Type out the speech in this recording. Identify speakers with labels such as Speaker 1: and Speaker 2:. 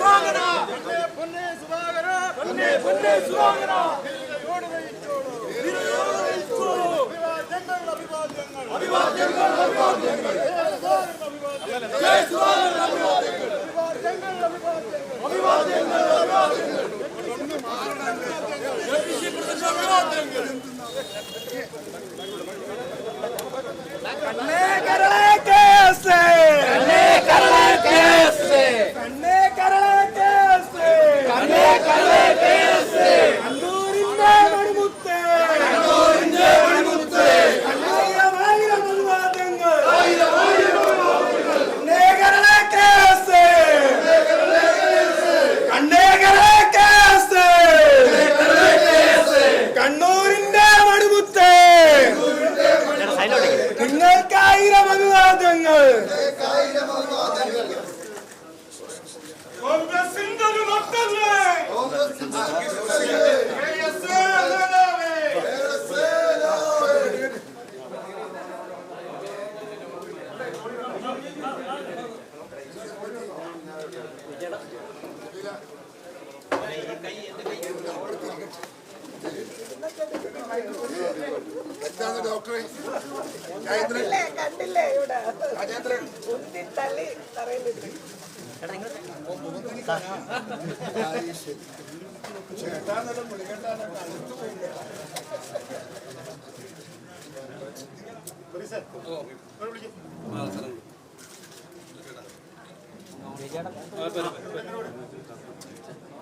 Speaker 1: ಸುವಾಗನ ಪುನ್ನೆ
Speaker 2: ಪುನ್ನೆ ಸುವಾಗನ ಪುನ್ನೆ ಪುನ್ನೆ ಸುವಾಗನ
Speaker 3: ಯೋಡದ ಇಚ್ಚೋಡು
Speaker 4: ಯೋಡದ ಇಚ್ಚೋಡು
Speaker 5: ಅಭಿವಾದ್ಯಂಗಳ ಅಭಿವಾದ್ಯಂಗಳ
Speaker 6: ಅಭಿವಾದ್ಯಂಗಳ
Speaker 7: ಅಭಿವಾದ್ಯಂಗಳ ಜಯ ಸುವಾಗನ ಅಭಿವಾದ್ಯಂಗಳ
Speaker 8: ಅಭಿವಾದ್ಯಂಗಳ
Speaker 9: ಅಭಿವಾದ್ಯಂಗಳ ಅಭಿವಾದ್ಯಂಗಳ
Speaker 10: ಅಭಿವಾದ್ಯಂಗಳ
Speaker 11: ಜಯ ಪ್ರದರ್ಶನ ಅಭಿವಾದ್ಯಂಗಳ
Speaker 12: ಕಣ್ಣೇ
Speaker 13: വാദങ്ങൾ
Speaker 14: കോൺഗ്രസിന്റെ ഒരു
Speaker 15: കൈ
Speaker 16: എന്റെ കൈ എന്താണ് ഡോക്ടറെ രാജേന്ദ്രൻ കണ്ടില്ലേ ഇവിടെ രാജേന്ദ്രൻ ഉന്തി തള്ളി പറയുന്നുണ്ട്
Speaker 17: ചേട്ടാന്നെല്ലാം വിളിക്കണ്ടെല്ലാം അടുത്ത് പോയില്ല വിളിക്കാം